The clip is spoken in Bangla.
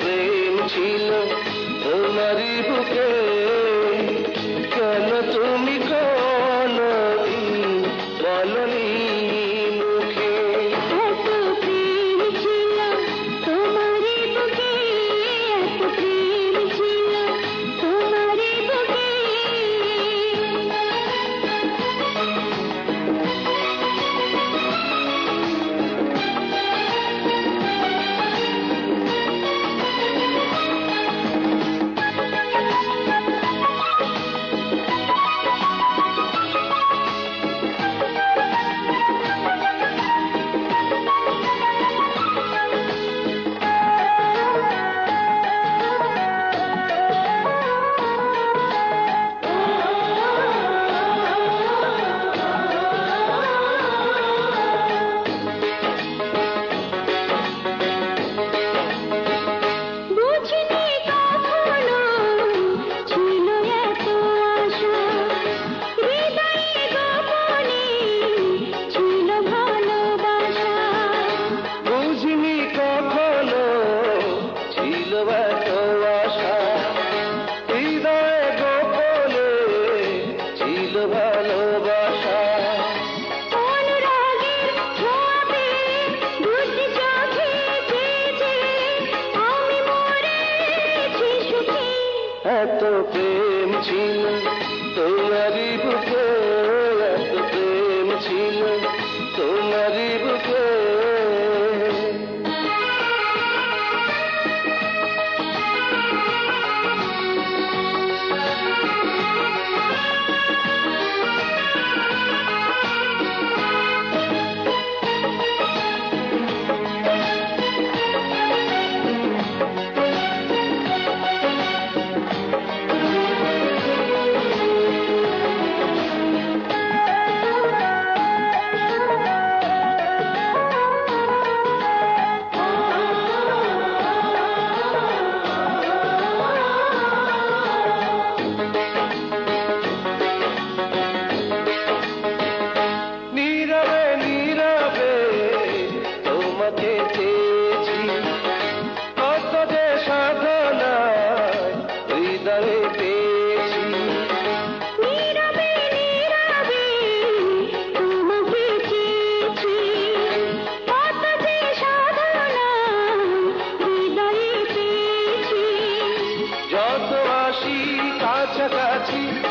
প্রেম ছিল তোমারই বুকে। এত প্রেম ছিল जगाची